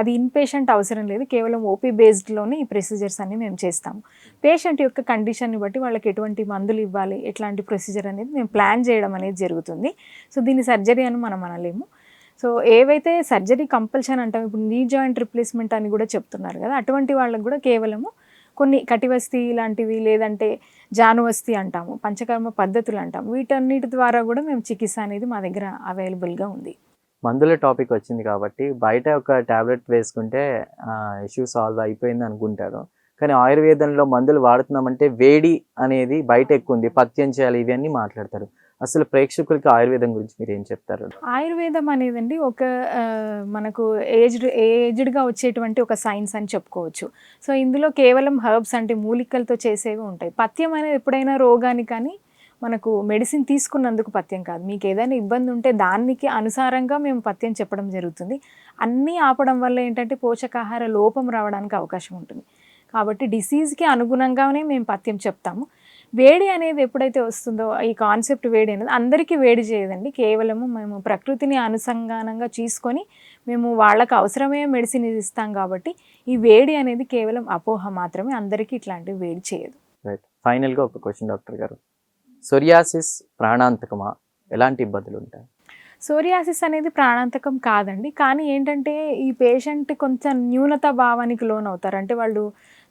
అది ఇన్ పేషెంట్ అవసరం లేదు. కేవలం ఓపీ బేస్డ్లోనే ఈ ప్రొసీజర్స్ అన్ని మేము చేస్తాము. పేషెంట్ యొక్క కండిషన్ని బట్టి వాళ్ళకి ఎటువంటి మందులు ఇవ్వాలి? ఎట్లాంటి ప్రొసీజర్ అనేది మేము ప్లాన్ చేయడం అనేది జరుగుతుంది. సో దీన్ని సర్జరీ అని మనం అనలేము. సో ఏవైతే సర్జరీ కంపల్షన్ అంటాం ఇప్పుడు నీ జాయింట్ రిప్లేస్మెంట్ అని కూడా చెప్తున్నారు కదా అటువంటి వాళ్ళకు కూడా కేవలము కొన్ని కటివస్తి లాంటివి లేదంటే జానువస్తి అంటాము పంచకర్మ పద్ధతులు అంటాము. వీటన్నిటి ద్వారా కూడా మేము చికిత్స అనేది మా దగ్గర అవైలబుల్గా ఉంది. మందుల టాపిక్ వచ్చింది కాబట్టి బయట ఒక టాబ్లెట్ వేసుకుంటే ఇష్యూ సాల్వ్ అయిపోయింది అనుకుంటారు. కానీ ఆయుర్వేదంలో మందులు వాడుతున్నామంటే వేడి అనేది బయట ఎక్కువ ఉంది పత్యం చేయాలి ఇవన్నీ మాట్లాడతారు. అసలు ప్రేక్షకులకి ఆయుర్వేదం గురించి మీరు ఏం చెప్తారు? ఆయుర్వేదం అనేదండి ఒక మనకు ఏజ్డ్ ఏజ్డ్గా వచ్చేటువంటి ఒక సైన్స్ అని చెప్పుకోవచ్చు. సో ఇందులో కేవలం హర్బ్స్ అంటే మూలికలతో చేసేవి ఉంటాయి. పథ్యం అనేది ఎప్పుడైనా రోగానికి కానీ మనకు మెడిసిన్ తీసుకున్నందుకు పథ్యం కాదు. మీకు ఏదైనా ఇబ్బంది ఉంటే దానికి అనుసారంగా మేము పథ్యం చెప్పడం జరుగుతుంది. అన్నీ ఆపడం వల్ల ఏంటంటే పోషకాహార లోపం రావడానికి అవకాశం ఉంటుంది. కాబట్టి డిసీజ్కి అనుగుణంగానే మేము పథ్యం చెప్తాము. వేడి అనేది ఎప్పుడైతే వస్తుందో ఈ కాన్సెప్ట్ వేడి అనేది అందరికీ వేడి చేయదండి. కేవలము మేము ప్రకృతిని అనుసంధానంగా తీసుకొని మేము వాళ్ళకు అవసరమే మెడిసిన్ ఇస్తాం కాబట్టి ఈ వేడి అనేది కేవలం అపోహ మాత్రమే అందరికీ ఇట్లాంటివి వేడి చేయదు. రైట్ ఫైనల్గా ఒక క్వశ్చన్ డాక్టర్ గారు. సొరియాసిస్ ప్రాణాంతకమా? ఎలాంటి ఇబ్బందులు ఉంటాయి? సోరియాసిస్ అనేది ప్రాణాంతకం కాదండి. కానీ ఏంటంటే ఈ పేషెంట్ కొంచెం న్యూనత భావానికి లోన్ అవుతారు అంటే వాళ్ళు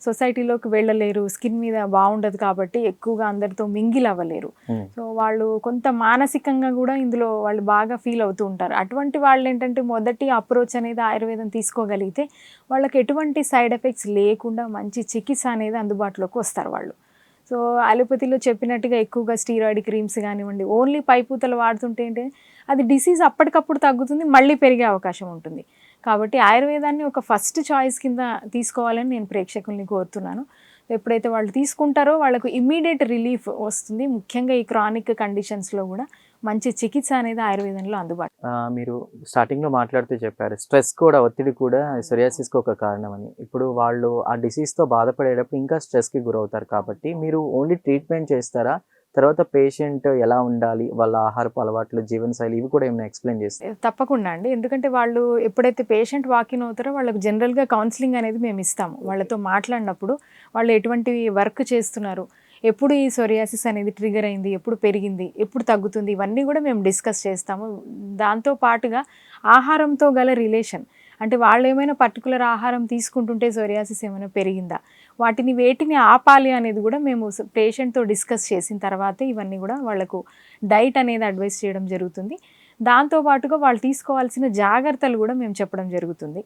సొసైటీలోకి వెళ్ళలేరు. స్కిన్ మీద బాగుండదు కాబట్టి ఎక్కువగా అందరితో మింగిల్ అవ్వలేరు. సో వాళ్ళు కొంత మానసికంగా కూడా ఇందులో వాళ్ళు బాగా ఫీల్ అవుతూ ఉంటారు. అటువంటి వాళ్ళు ఏంటంటే మొదటి అప్రోచ్ అనేది ఆయుర్వేదం తీసుకోగలిగితే వాళ్ళకి ఎటువంటి సైడ్ ఎఫెక్ట్స్ లేకుండా మంచి చికిత్స అనేది అందుబాటులోకి వస్తారు వాళ్ళు. సో అలోపతిలో చెప్పినట్టుగా ఎక్కువగా స్టీరాయిడ్ క్రీమ్స్ కానివ్వండి ఓన్లీ పైపూతలు వాడుతుంటే ఏంటి అది డిసీజ్ అప్పటికప్పుడు తగ్గుతుంది మళ్ళీ పెరిగే అవకాశం ఉంటుంది. కాబట్టి ఆయుర్వేదాన్ని ఒక ఫస్ట్ చాయిస్ కింద తీసుకోవాలని నేను ప్రేక్షకుల్ని కోరుతున్నాను. ఎప్పుడైతే వాళ్ళు తీసుకుంటారో వాళ్ళకు ఇమ్మీడియట్ రిలీఫ్ వస్తుంది. ముఖ్యంగా ఈ క్రానిక్ కండిషన్స్లో కూడా మంచి చికిత్స అనేది ఆయుర్వేదంలో అందుబాటు మీరు స్టార్టింగ్లో మాట్లాడుతూ చెప్పారు. స్ట్రెస్ కూడా ఒత్తిడి కూడా సొరియాసిస్కి ఒక కారణం అని ఇప్పుడు వాళ్ళు ఆ డిసీజ్తో బాధపడేటప్పుడు ఇంకా స్ట్రెస్కి గురవుతారు కాబట్టి మీరు ఓన్లీ ట్రీట్మెంట్ చేస్తారా? తర్వాత పేషెంట్ ఎలా ఉండాలి వాళ్ళ ఆహారపు అలవాట్లు జీవనశైలి ఇవి కూడా ఏమైనా ఎక్స్ప్లెయిన్ చేస్తారు? తప్పకుండా అండి. ఎందుకంటే వాళ్ళు ఎప్పుడైతే పేషెంట్ వాకిన్ అవుతారో వాళ్ళకి జనరల్గా కౌన్సిలింగ్ అనేది మేము ఇస్తాము. వాళ్ళతో మాట్లాడినప్పుడు వాళ్ళు ఎటువంటి వర్క్ చేస్తున్నారు ఎప్పుడు ఈ సొరియాసిస్ అనేది ట్రిగర్ అయింది ఎప్పుడు పెరిగింది ఎప్పుడు తగ్గుతుంది ఇవన్నీ కూడా మేము డిస్కస్ చేస్తాము. దాంతో పాటుగా ఆహారంతో గల రిలేషన్ అంటే వాళ్ళు ఏమైనా పర్టికులర్ ఆహారం తీసుకుంటుంటే సొరియాసిస్ ఏమైనా పెరిగిందా? వాటిని వేటిని ఆపాలి అనేది కూడా మేము పేషెంట్తో డిస్కస్ చేసిన తర్వాత ఇవన్నీ కూడా వాళ్ళకు డైట్ అనేది అడ్వైస్ చేయడం జరుగుతుంది. దాంతోపాటుగా వాళ్ళు తీసుకోవాల్సిన జాగ్రత్తలు కూడా మేము చెప్పడం జరుగుతుంది.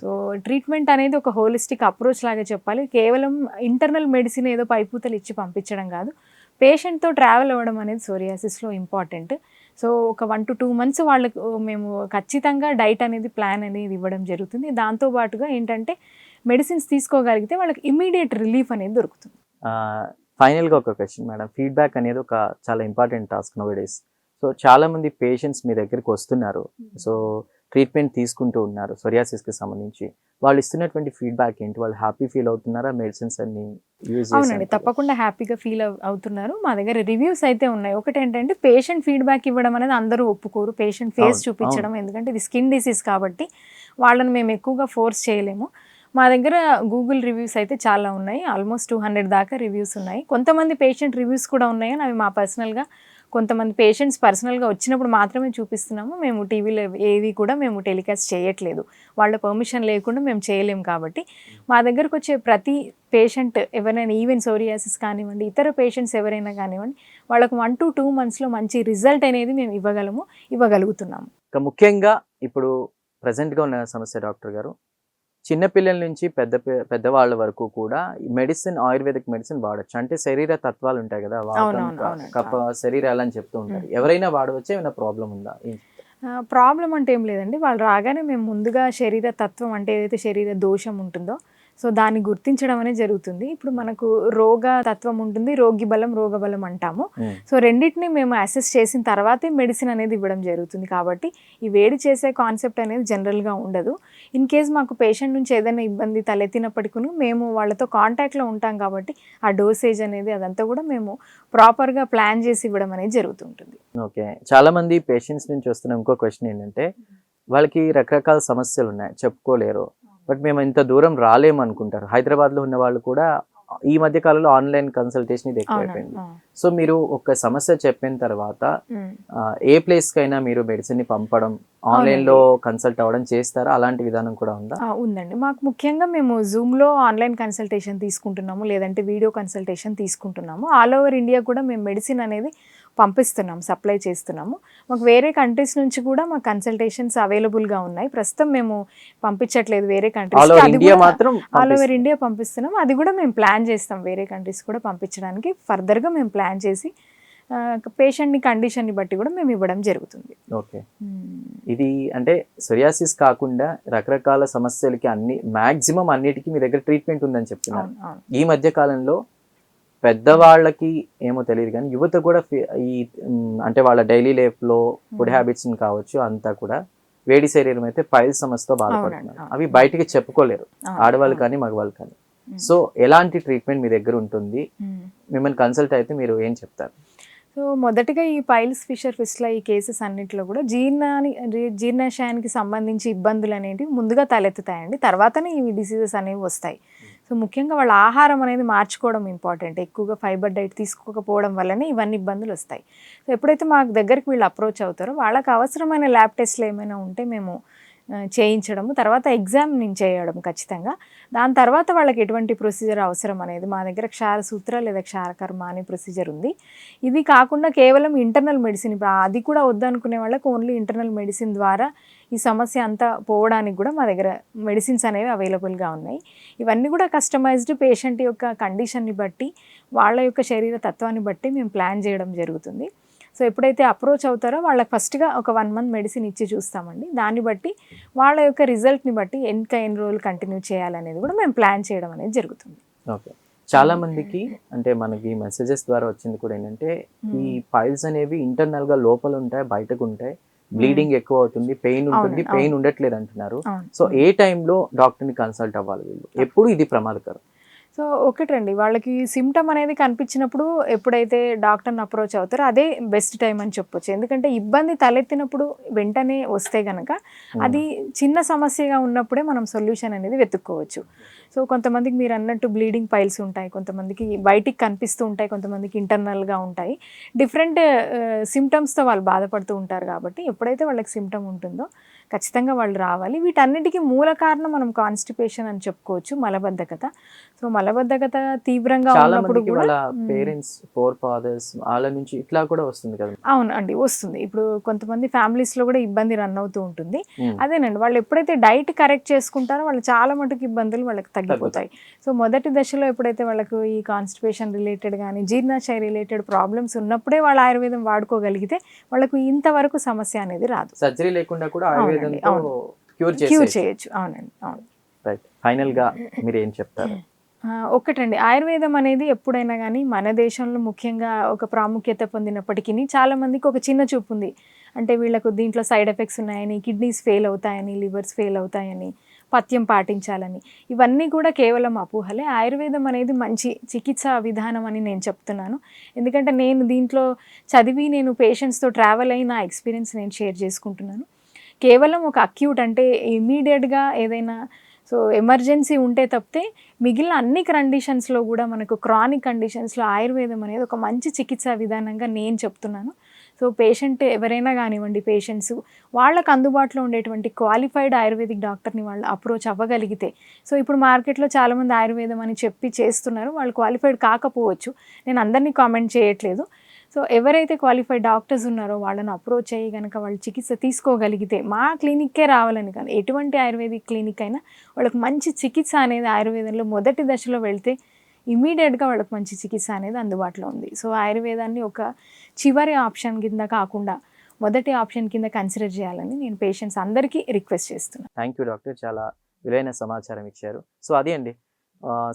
సో ట్రీట్మెంట్ అనేది ఒక హోలిస్టిక్ అప్రోచ్ లాగా చెప్పాలి. కేవలం ఇంటర్నల్ మెడిసిన్ ఏదో పైపూతలు ఇచ్చి పంపించడం కాదు. పేషెంట్తో ట్రావెల్ అవ్వడం అనేది సోరియాసిస్లో ఇంపార్టెంట్ సో ఒక వన్ టు టూ మంత్స్ వాళ్ళకు మేము ఖచ్చితంగా డైట్ అనేది ప్లాన్ అనేది ఇవ్వడం జరుగుతుంది. దాంతో పాటుగా ఏంటంటే మెడిసిన్స్ తీసుకోగలిగితే వాళ్ళకి ఇమీడియట్ రిలీఫ్ అనేది దొరుకుతుంది. ఫైనల్గా ఒక క్వశ్చన్ మేడం. ఫీడ్బ్యాక్ అనేది ఒక చాలా important task nowadays so చాలా మంది పేషెంట్స్ మీ దగ్గరికి వస్తున్నారు. సో ట్రీట్మెంట్ తీసుకుంటూ ఉన్నారు సొరియాసిస్కి సంబంధించి. వాళ్ళు ఇస్తున్నటువంటి ఫీడ్బ్యాక్ ఏంటి? వాళ్ళు హ్యాపీ ఫీల్ అవుతున్నారా? మెడిసిన్స్ అన్ని యూజ్ అవునండి. తప్పకుండా హ్యాపీగా ఫీల్ అవుతున్నారు. మా దగ్గర రివ్యూస్ అయితే ఉన్నాయి. ఒకటి ఏంటంటే పేషెంట్ ఫీడ్బ్యాక్ ఇవ్వడం అనేది అందరూ ఒప్పుకోరు. పేషెంట్ ఫేస్ చూపించడం. ఎందుకంటే ఇది స్కిన్ డిసీజ్ కాబట్టి వాళ్ళని మేము ఎక్కువగా ఫోర్స్ చేయలేము. మా దగ్గర గూగుల్ రివ్యూస్ అయితే చాలా ఉన్నాయి. ఆల్మోస్ట్ టూ హండ్రెడ్ దాకా రివ్యూస్ ఉన్నాయి. కొంతమంది పేషెంట్ రివ్యూస్ కూడా ఉన్నాయి అవి మా పర్సనల్గా కొంతమంది పేషెంట్స్ పర్సనల్గా వచ్చినప్పుడు మాత్రమే చూపిస్తున్నాము. మేము టీవీలో ఏవి కూడా మేము టెలికాస్ట్ చేయట్లేదు. వాళ్ళ పర్మిషన్ లేకుండా మేము చేయలేము కాబట్టి. మా దగ్గరకు వచ్చే ప్రతి పేషెంట్ ఎవరైనా ఈవెన్ సోరియాసిస్ కానివ్వండి ఇతర పేషెంట్స్ ఎవరైనా కానివ్వండి వాళ్ళకు వన్ టు టూ మంత్స్లో మంచి రిజల్ట్ అనేది మేము ఇవ్వగలము ఇవ్వగలుగుతున్నాము. ముఖ్యంగా ఇప్పుడు ప్రజెంట్గా ఉన్న సమస్య డాక్టర్ గారు చిన్నపిల్లల నుంచి పెద్ద పెద్దవాళ్ళ వరకు కూడా మెడిసిన్ ఆయుర్వేదిక్ మెడిసిన్ వాడచ్చు. అంటే శరీర తత్వాలు ఉంటాయి కదా వాతం, అవునవును, క- అవునండి. కఫ శరీరాలు అని చెప్తూ ఉంటారు. ఎవరైనా వాడవచ్చా? ఏమైనా ప్రాబ్లం ఉందా? ప్రాబ్లం అంటే ఏం లేదండి. వాళ్ళు రాగానే మేము ముందుగా శరీర తత్వం అంటే ఏదైతే శరీర దోషం ఉంటుందో సో దాన్ని గుర్తించడం అనేది జరుగుతుంది. ఇప్పుడు మనకు రోగ తత్వం ఉంటుంది రోగి బలం రోగ బలం అంటాము. సో రెండింటిని మేము అసెస్ చేసిన తర్వాతే మెడిసిన్ అనేది ఇవ్వడం జరుగుతుంది. కాబట్టి ఈ వేడి చేసే కాన్సెప్ట్ అనేది జనరల్గా ఉండదు. ఇన్ కేస్ మాకు పేషెంట్ నుంచి ఏదైనా ఇబ్బంది తలెత్తినప్పటికీ మేము వాళ్ళతో కాంటాక్ట్లో ఉంటాం కాబట్టి ఆ డోసేజ్ అనేది అదంతా కూడా మేము ప్రాపర్గా ప్లాన్ చేసి ఇవ్వడం అనేది జరుగుతుంటుంది. ఓకే. చాలా మంది పేషెంట్స్ నుంచి వస్తున్న ఇంకో క్వశ్చన్ ఏంటంటే వాళ్ళకి రకరకాల సమస్యలు ఉన్నాయి. చెప్పుకోలేరు. బట్ మేము ఇంత దూరం రాలేము అనుకుంటారు. హైదరాబాద్లో ఉన్న వాళ్ళు కూడా ఈ మధ్య కాలంలో ఆన్లైన్ కన్సల్టేషన్ ఇది ఎక్కువైపోయింది సో మీరు ఒక సమస్య చెప్పిన తర్వాత ఏ ప్లేస్ కైనా మీరు మెడిసిన్ని పంపడం ఆన్లైన్లో కన్సల్ట్ అవ్వడం చేస్తారా? అలాంటి విధానం కూడా ఉందా? ఉందండి. మాకు ముఖ్యంగా మేము జూమ్లో ఆన్లైన్ కన్సల్టేషన్ తీసుకుంటున్నాము లేదంటే వీడియో కన్సల్టేషన్ తీసుకుంటున్నాము. ఆల్ ఓవర్ ఇండియా కూడా మేము మెడిసిన్ అనేది పంపిస్తున్నాం సప్లై చేస్తున్నాము. మాకు వేరే కంట్రీస్ నుంచి కూడా మా కన్సల్టేషన్స్ అవైలబుల్గా ఉన్నాయి. ప్రస్తుతం మేము పంపించట్లేదు వేరే కంట్రీస్ ఆల్ ఓవర్ ఇండియా పంపిస్తున్నాం. అది కూడా మేము ప్లాన్ చేస్తాం వేరే కంట్రీస్ కూడా పంపించడానికి. ఫర్దర్గా మేము ప్లాన్ చేసి పేషెంట్ని కండిషన్ని బట్టి కూడా మేము ఇవ్వడం జరుగుతుంది. ఓకే. ఇది అంటే సొరియాసిస్ కాకుండా రకరకాల సమస్యలకి అన్ని మాక్సిమం అన్నిటికీ మీ దగ్గర ట్రీట్మెంట్ ఉందని చెప్తున్నారు. ఈ మధ్య కాలంలో పెద్దవాళ్ళకి ఏమో తెలియదు కానీ యువత కూడా ఈ అంటే వాళ్ళ డైలీ లైఫ్లో ఫుడ్. హ్యాబిట్స్ కావచ్చు అంతా కూడా వేడి శరీరం అయితే పైల్ సమస్యతో బాధపడుతున్నారు అవి బయటికి చెప్పుకోలేరు ఆడవాళ్ళు. కానీ మగవాళ్ళు కానీ. సో ఎలాంటి ట్రీట్మెంట్ మీ దగ్గర ఉంటుంది. మిమ్మల్ని కన్సల్ట్ అయితే మీరు ఏం చెప్తారు సో మొదటగా ఈ పైల్స్ ఫిషర్ ఫిస్ట్ల ఈ కేసెస్ అన్నింటిలో కూడా జీర్ణాని జీర్ణాశయానికి సంబంధించి ఇబ్బందులు అనేవి ముందుగా తలెత్తుతాయండి తర్వాతనే ఈ డిసీజెస్ అనేవి వస్తాయి సో ముఖ్యంగా వాళ్ళ ఆహారం అనేది మార్చుకోవడం ఇంపార్టెంట్. ఎక్కువగా ఫైబర్ డైట్ తీసుకోకపోవడం వల్లనే ఇవన్నీ ఇబ్బందులు వస్తాయి. సో ఎప్పుడైతే మాకు దగ్గరికి వీళ్ళు అప్రోచ్ అవుతారో వాళ్ళకి అవసరమైన ల్యాబ్ టెస్ట్లు ఏమైనా ఉంటే మేము చేయించడము తర్వాత ఎగ్జామ్ చేయడం ఖచ్చితంగా. దాని తర్వాత వాళ్ళకి ఎటువంటి ప్రొసీజర్ అవసరం అనేది మా దగ్గర క్షార సూత్ర లేదా క్షారకర్మ అనే ప్రొసీజర్ ఉంది. ఇది కాకుండా కేవలం ఇంటర్నల్ మెడిసిన్ అది కూడా వద్దనుకునే వాళ్ళకి ఓన్లీ ఇంటర్నల్ మెడిసిన్ ద్వారా ఈ సమస్య అంతా పోవడానికి కూడా మా దగ్గర మెడిసిన్స్ అనేవి అవైలబుల్గా ఉన్నాయి. ఇవన్నీ కూడా కస్టమైజ్డ్ పేషెంట్ యొక్క కండిషన్ని బట్టి వాళ్ళ యొక్క శరీర తత్వాన్ని బట్టి మేము ప్లాన్ చేయడం జరుగుతుంది. సో ఎప్పుడైతే అప్రోచ్ అవుతారో వాళ్ళకి ఫస్ట్గా ఒక వన్ మంత్ మెడిసిన్ ఇచ్చి చూస్తామండి. దాన్ని బట్టి వాళ్ళ యొక్క రిజల్ట్ని బట్టి ఇంకా ఎన్ని రోజులు కంటిన్యూ చేయాలనేది కూడా మేము ప్లాన్ చేయడం అనేది జరుగుతుంది. ఓకే. చాలా మందికి అంటే మనకి మెసేజెస్ ద్వారా వచ్చింది కూడా ఏంటంటే ఈ పైల్స్ అనేవి ఇంటర్నల్గా లోపల ఉంటాయి బయటకు ఉంటాయి. బ్లీడింగ్ ఎక్కువ అవుతుంది పెయిన్ ఉంటుంది పెయిన్ ఉండట్లేదు అంటున్నారు. సో ఏ టైంలో డాక్టర్ని కన్సల్ట్ అవ్వాలి వీళ్ళు? ఎప్పుడు ఇది ప్రమాదకరం? సో ఒకటండి. వాళ్ళకి సిమ్టమ్ అనేది కనిపించినప్పుడు ఎప్పుడైతే డాక్టర్ని అప్రోచ్ అవుతారో అదే బెస్ట్ టైం అని చెప్పొచ్చు. ఎందుకంటే ఇబ్బంది తలెత్తినప్పుడు వెంటనే వస్తే గనక అది చిన్న సమస్యగా ఉన్నప్పుడే మనం సొల్యూషన్ అనేది వెతుక్కోవచ్చు. సో కొంతమందికి మీరు అన్నట్టు బ్లీడింగ్ పైల్స్ ఉంటాయి. కొంతమందికి బయటికి కనిపిస్తూ ఉంటాయి. కొంతమందికి ఇంటర్నల్గా ఉంటాయి. డిఫరెంట్ సిమ్టమ్స్తో వాళ్ళు బాధపడుతూ ఉంటారు కాబట్టి ఎప్పుడైతే వాళ్ళకి సిమ్టమ్ ఉంటుందో ఖచ్చితంగా వాళ్ళు రావాలి. వీటన్నిటికీ మూల కారణం మనం కాన్స్టిపేషన్ అని చెప్పుకోవచ్చు మలబద్ధకత. సో మలబద్ధకత తీవ్రంగా ఉన్నప్పుడు కూడా. పేరెంట్స్ ఫోర్ ఫాదర్స్ వాళ్ళ నుంచి ఇట్లా కూడా వస్తుంది కదా. అవును అండి వస్తుంది. ఇప్పుడు కొంతమంది ఫ్యామిలీస్లో కూడా ఇబ్బంది రన్ అవుతూ ఉంటుంది. అదేనండి వాళ్ళు ఎప్పుడైతే డైట్ కరెక్ట్ చేసుకుంటారో వాళ్ళు చాలా మటుకు ఇబ్బందులు వాళ్ళకి తగ్గిపోతాయి. సో మొదటి దశలో ఎప్పుడైతే వాళ్ళకు ఈ కాన్స్టిపేషన్ రిలేటెడ్ కానీ జీర్ణాశయ రిలేటెడ్ ప్రాబ్లమ్స్ ఉన్నప్పుడే వాళ్ళు ఆయుర్వేదం వాడుకోగలిగితే వాళ్ళకు ఇంతవరకు సమస్య అనేది రాదు. సర్జరీ లేకుండా కూడా క్యూర్ చేయొచ్చు. అవునండి అవును. రైట్. ఫైనల్గా మీరు ఏం చెప్తారు? ఆ, ఒక్కటండి ఆయుర్వేదం అనేది ఎప్పుడైనా కానీ మన దేశంలో ముఖ్యంగా ఒక ప్రాముఖ్యత పొందినప్పటికీ చాలా మందికి ఒక చిన్న చూపు ఉంది. అంటే వీళ్ళకు దీంట్లో సైడ్ ఎఫెక్ట్స్ ఉన్నాయని కిడ్నీస్ ఫెయిల్ అవుతాయని లివర్స్ ఫెయిల్ అవుతాయని పథ్యం పాటించాలని. ఇవన్నీ కూడా కేవలం అపోహలే. ఆయుర్వేదం అనేది మంచి చికిత్సా విధానం అని నేను చెప్తున్నాను. ఎందుకంటే నేను దీంట్లో చదివి నేను పేషెంట్స్తో ట్రావెల్ అయి నా ఎక్స్పీరియన్స్ నేను షేర్ చేసుకుంటున్నాను. కేవలం ఒక అక్యూట్ అంటే ఇమీడియట్గా ఏదైనా సో ఎమర్జెన్సీ ఉంటే తప్పితే మిగిలిన అన్ని కండిషన్స్లో కూడా మనకు క్రానిక్ కండిషన్స్లో ఆయుర్వేదం అనేది ఒక మంచి చికిత్సా విధానంగా నేను చెప్తున్నాను. సో పేషెంట్ ఎవరైనా కానివ్వండి పేషెంట్స్ వాళ్ళకు అందుబాటులో ఉండేటువంటి క్వాలిఫైడ్ ఆయుర్వేదిక్ డాక్టర్ని వాళ్ళు అప్రోచ్ అవ్వగలిగితే సో ఇప్పుడు మార్కెట్లో చాలామంది ఆయుర్వేదం అని చెప్పి చేస్తున్నారు వాళ్ళు క్వాలిఫైడ్ కాకపోవచ్చు. నేను అందరినీ కామెంట్ చేయట్లేదు. సో ఎవరైతే క్వాలిఫైడ్ డాక్టర్స్ ఉన్నారో వాళ్ళని అప్రోచ్ అయ్యి కనుక వాళ్ళు చికిత్స తీసుకోగలిగితే మా క్లినిక్కే రావాలని కాదు. ఎటువంటి ఆయుర్వేదిక్ క్లినిక్ అయినా వాళ్ళకి మంచి చికిత్స అనేది ఆయుర్వేదంలో మొదటి దశలో వెళ్తే ఇమీడియట్గా వాళ్ళకి మంచి చికిత్స అనేది అందుబాటులో ఉంది. సో ఆయుర్వేదాన్ని ఒక చివరి ఆప్షన్ కింద కాకుండా మొదటి ఆప్షన్ కింద కన్సిడర్ చేయాలని నేను పేషెంట్స్ అందరికీ రిక్వెస్ట్ చేస్తున్నాను. Thank you doctor. చాలా విలువైన సమాచారం ఇచ్చారు. సో అదే అండి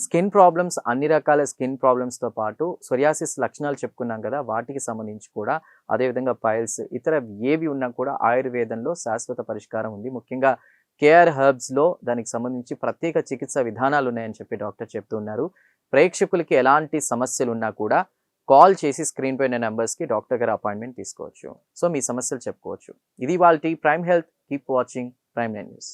స్కిన్ ప్రాబ్లమ్స్ అన్ని రకాల స్కిన్ ప్రాబ్లమ్స్తో పాటు సొరియాసిస్ లక్షణాలు చెప్పుకున్నాం కదా వాటికి సంబంధించి కూడా అదేవిధంగా పైల్స్ ఇతర ఏవి ఉన్నా కూడా ఆయుర్వేదంలో శాశ్వత పరిష్కారం ఉంది. ముఖ్యంగా కేఆర్ హర్బ్స్లో దానికి సంబంధించి ప్రత్యేక చికిత్స విధానాలు ఉన్నాయని చెప్పి డాక్టర్ చెప్తున్నారు ప్రేక్షకులకి ఎలాంటి సమస్యలు ఉన్నా కూడా కాల్ చేసి స్క్రీన్ పైన నెంబర్స్కి డాక్టర్ గారు అపాయింట్మెంట్ తీసుకోవచ్చు. సో మీ సమస్యలు చెప్పుకోవచ్చు. ఇది వాళ్ళ prime health. Keep watching prime nine news.